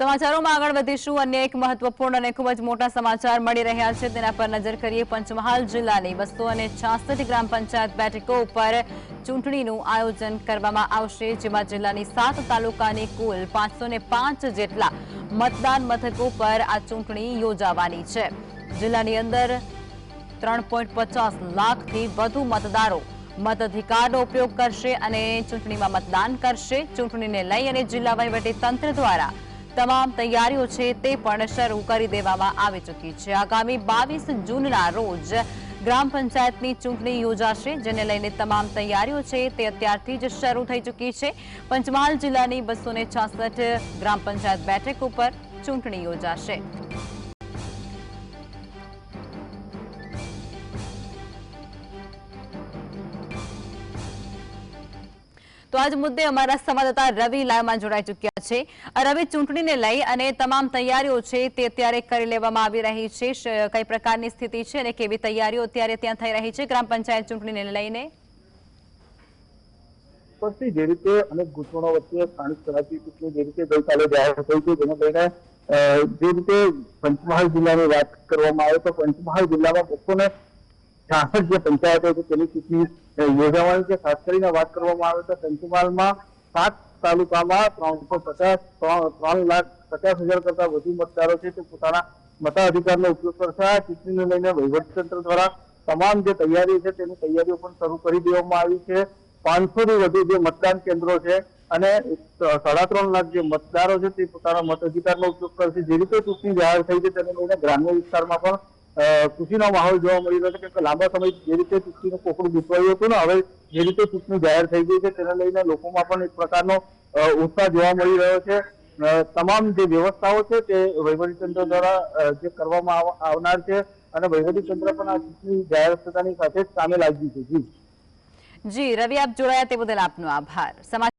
સમાચારોમાં આગળ વધીશું. અન્ય એક મહત્વપૂર્ણ અને ખૂબ જ મોટા સમાચાર મળી રહ્યા છે. તેના પર નજર કરીએ પંચમહાલ જિલ્લાની બસો અને છાસઠ ગ્રામ પંચાયત બેઠકો ઉપર ચૂંટણીનું આયોજન કરવામાં આવશે, જેમાં જિલ્લાની સાત તાલુકાની કુલ પાંચસો પાંચ જેટલા મતદાન મથકો પર આ ચૂંટણી યોજાવાની છે. જિલ્લાની અંદર ત્રણ લાખથી વધુ મતદારો મતાધિકારનો ઉપયોગ કરશે અને ચૂંટણીમાં મતદાન કરશે. ચૂંટણીને લઈ અને જિલ્લા વહીવટી તંત્ર દ્વારા તમામ તૈયારીઓ છે તે પણ શરૂ કરી દેવામાં આવી ચૂકી છે. આગામી બાવીસ જૂનના રોજ ગ્રામ પંચાયતની ચૂંટણી યોજાશે, જેને લઈને તમામ તૈયારીઓ છે તે અત્યારથી જ શરૂ થઈ ચૂકી છે. પંચમહાલ જિલ્લાની બસો ગ્રામ પંચાયત બેઠક ઉપર ચૂંટણી યોજાશે. તો આજ મુદ્દે અમારા સંવાદદાતા રવિ લાઈવમાં જોડાઈ ચૂક્યા છે. રવિ ચૂંટણીને લઈ અને તમામ તૈયારીઓ છે તે અત્યારે કરી લેવામાં આવી રહી છે. કઈ પ્રકારની સ્થિતિ છે અને કેવી તૈયારીઓ અત્યારે ત્યાં થઈ રહી છે ગ્રામ પંચાયત ચૂંટણીને લઈને? જે રીતે અનેક ગૂંચવણો વચ્ચે સ્થાનિક સ્વરાજની ચૂંટણી જે રીતે ગઈકાલે જાહેર થઈ છે, જેને લઈને જે રીતે પંચમહાલ જિલ્લાની વાત કરવામાં આવે તો પંચમહાલ જિલ્લામાં બસો ને છાસઠ જે પંચાયતો છે, તેની ચૂંટણી યોજાવાની છે. ખાસ કરીને વાત કરવામાં આવે તો પંચમહાલમાં સાત તાલુકામાં ત્રણસો પચાસ, ત્રણ લાખ પચાસ હજાર કરતા વધુ મતદારો છે. તે પોતાના મતાધિકારનો ઉપયોગ કરશે. આ ચૂંટણીને લઈને વહીવટીતંત્ર દ્વારા તમામ જે તૈયારી છે, તેની તૈયારીઓ પણ શરૂ કરી દેવામાં આવી છે. પાંચસો થી વધુ જે મતદાન કેન્દ્રો છે અને સાડા ત્રણ લાખ જે મતદારો છે, તે પોતાના મત અધિકારનો ઉપયોગ કરશે. જે રીતે ચૂંટણી જાહેર થઈ છે, તેને લઈને ગ્રામ્ય વિસ્તારમાં પણ ખુશીનો માહોલ જોવા મળી રહ્યો છે કેમ કે લાંબા સમય જે રીતે ચૂંટણીનું કોકડું ગૂંચવાયું હતું ને, હવે જે રીતે ચૂંટણી જાહેર થઈ ગઈ છે તેને લઈને લોકોમાં પણ એક પ્રકારનો ઉત્સાહ જોવા મળી રહ્યો છે. તમામ જે વ્યવસ્થાઓ છે તે વહીવટીતંત્ર દ્વારા જે કરવામાં આવનાર છે અને વહીવટીતંત્ર પણ આ ચૂંટણી જાહેર થતાની સાથે જ કામે લાગ્યું છે. જી. જી, રવિ, આપ જોડાયા તે બદલ આપનો આભાર.